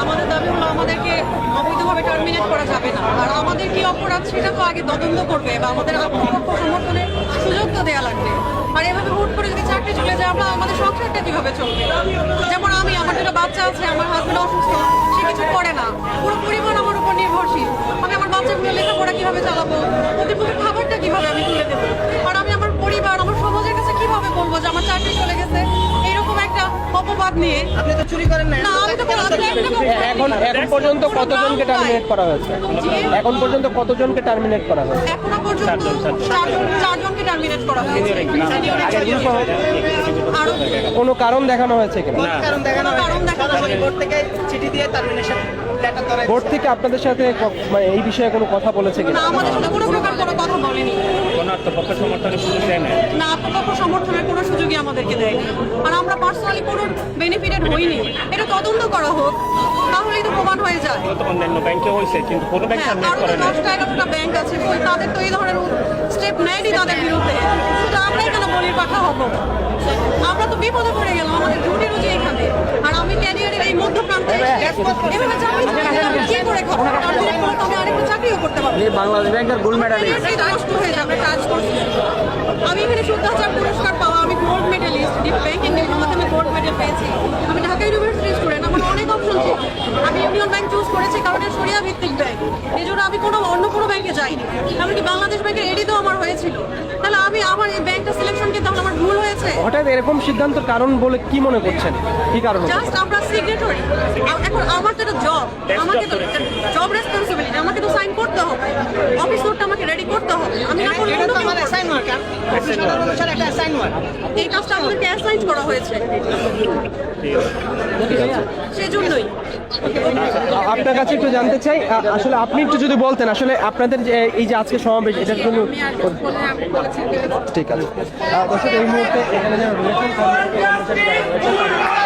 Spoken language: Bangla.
আমাদের দাবি আমাদেরকে অবৈধভাবে টার্মিনেট করা যাবে না। আর আমাদের কি অপরাধ সেটা আগে তদন্ত করবে বা আমাদের সমর্থনের সুযোগ তো দেওয়া লাগবে। আর এভাবে হুট করে যদি চাকরি চলে যায়, আমরা আমাদের সংসারটা কীভাবে চলবে? যেমন আমি, আমার দুটো বাচ্চা আছে, আমার হাজবেন্ড অসুস্থ, সে কিছু করে না। পুরো পরিবার আমার উপর নির্ভরশীল। আমি আমার বাচ্চাগুলো লেখাপড়া কীভাবে চালাবো? ওদের মুখে খাবারটা কীভাবে আমি তুলে দেবো? আর আমি আমার পরিবার, আমার সমাজের কাছে কীভাবে বলব যে আমার চাকরি চলে গেছে? অপবাদ নিয়ে। আপনি তো চুরি করেন না না আমি তো এখন এখন পর্যন্ত কতজনকে টার্মিনেট করা হয়েছে? এখন পর্যন্ত কতজনকে টার্মিনেট করা হয়েছে? এখনও পর্যন্ত চারজন চারজনকে টার্মিনেট করা হয়েছে। কোনো কারণ দেখানো হয়েছে কিনা? কোন কারণ দেখানো কারণ দেখানো হয়নি। বোর্ড থেকে চিঠি দিয়ে টার্মিনেশন লেটার ধরে বোর্ড থেকে আপনাদের সাথে ক- মানে এই বিষয়ে কোনো কথা বলেছে না কিনা আমাদের সাথে কোনো প্রকার কোনো কথা বলেনি। কোনো আত্মপক্ষ সমর্থনের সুযোগ দেয় না না আত্মপক্ষ সমর্থনের কোনো সুযোগই আমাদেরকে দেয়নি। আর আমরা পার্সোনালি কোনো বেনিফিটেড হইনি। এটা তদন্ত করা হোক তাহলেই তো প্রমাণ হয়ে যায়। তো অন্যান্য ব্যাংকে হয়েছে কিন্তু কোনো ব্যাংক হ্যাঁ সাবমিট আরও করে না দশটা এগারোটা ব্যাংক আছে তাদের তো এই ধরনের স্টেপ নেয়নি তাদের বিরুদ্ধে। শুধু আমরাই কেন বলির পাঠা হব? আমরা তো বিপদে পড়ে গেলাম আমাদের রুটি রুজি এখানে আর আমি ক্যারিয়ারের এই মধ্যপ্রান্তে এসে এভাবে চাকরি আমি কি করে খাব আমি আরেকটা চাকরিও করতে পারব বাংলাদেশ ব্যাংকের গোল্ড Career টা নষ্ট হয়ে যাবে কাজ করছি। আমি এখানে শুদ্ধাচার পুরস্কার পাওয়া আমি গোল্ড মেডেলিস্ট ব্যাংকিং ডিপ্লোমাতে আমি গোল্ড মেডেল পেয়েছি। আমি ঢাকা ইউনিভার্সিটি স্টুডেন্ট আমার অনেক অপশন ছিল। আমি ইউনিয়ন ব্যাংক চুজ করেছি কারণ এটা সরিয়া ভিত্তিক ব্যাংক এই জন্য আমি কোনো অন্য কোনো ব্যাংকে যাইনি। এমনকি বাংলাদেশ ব্যাংকের এডি তো আমার হয়েছিল। তাহলে আমি আমার এই ব্যাংকটা সিলেকশন কি তাহলে আমার হঠাৎ এরকম সিদ্ধান্তের কারণ বলে কি মনে করছেন? কি কারণ জাস্ট আমরা সিগনেটরি এখন আমার তো জব আমাকে তো জব রেসপন্সিবিলিটি আমাকে তো সাইন করতে হবে। অফিস নোটটা আমাকে রেডি করতে হবে। আমি না করলে এটা অন্য তো কেউ। অ্যাসাইন ওয়ার্ক প্রফেশনাল অনুসারে একটা ওয়ার্ক এই কাজটা আমাদেরকে অ্যাসাইন করা হয়েছে। সেজন্যই। আপনার কাছে একটু জানতে চাই আসলে আপনি একটু যদি বলতেন আসলে আপনাদের যে এই যে আজকে সমাবেশ এটার জন্য ঠিক আছে। দর্শক এই মুহূর্তে এখানে যারা রয়েছেন